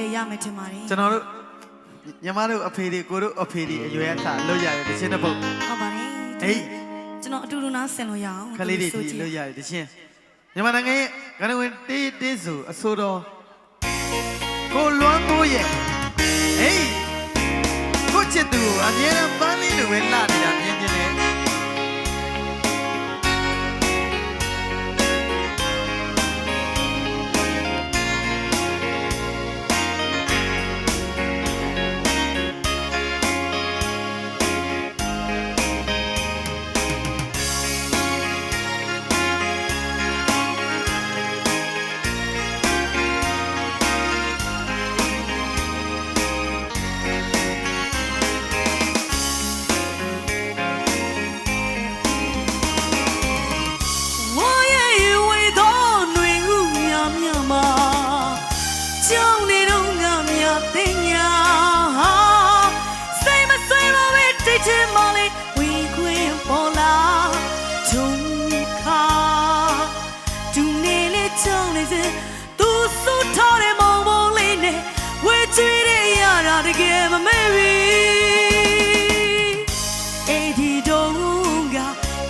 လေးလည်းရမယ်ထင်ပါတယ်ကျွန်တော်တို့ညီမတို့အဖေတွေကိုတို့အဖေတွေအရွယ်အစားလွတ်ရတယ်တချင်းတစ်ပုတ်ဟုတ်ပါတယ်ဟေးကျွန်တော်အတူတူနားဆင်လို့ရအောင်ခလေးတွေဒီလွတ်ရတယ်တချင်းညီမနိုင်ငံရဲ့ကနဝင်တေးတေးဆိုအဆိုတော်ကိုလွမ်းကိုရဲ့ဟေးကိုချစ်သူကိုအမြဲတမ်းပန်းလေးလိုပဲလာနေတာ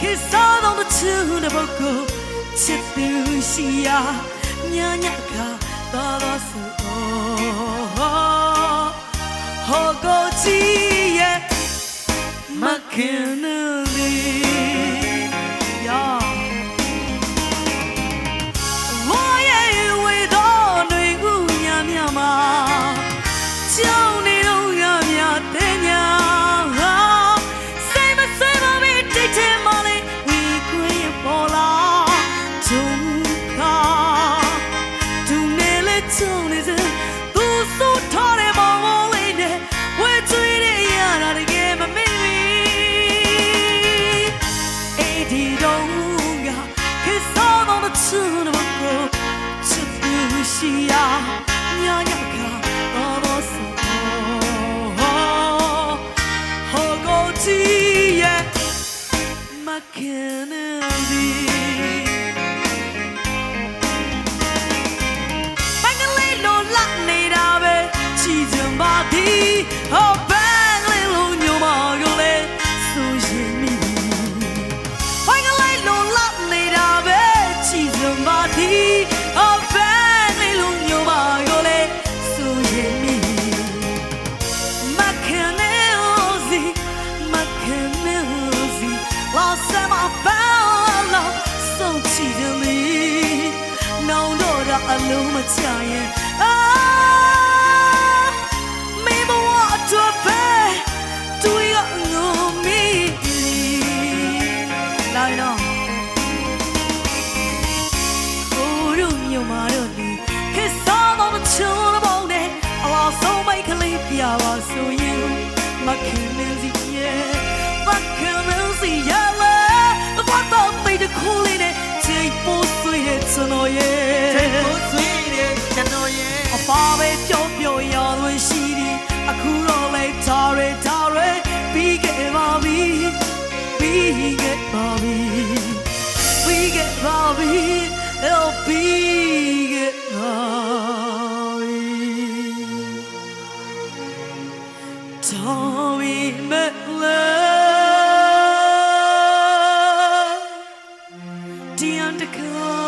ခေတ်စားသောချူတဲ့ပုဂ္ဂိုလ်ချစ်သူရှိရာညညခါတော်တော်ဆူဟောကိုချီရဲ့မခင်နေယာ မ လုံးမချရင်အာမေဘဝအတွက်ပဲတွေ့ရငုံမီလာတော့ကိုရုံမြုံမာတော့ဒီခေတ်စားတော့ချုံတော့နဲ့အလားဆုံးမိတ်ကလေးပြပါဆိုရင်မခင်မင်းစီရဲ့မခင်မင်းစီရဲ့လေဘာတော့တိတ်ခုလေးနဲ့ချိန်ပိုးဆွေးတဲ့ကျွန်တော်ရဲ့ Tommy McLeod, Dion DeCaro,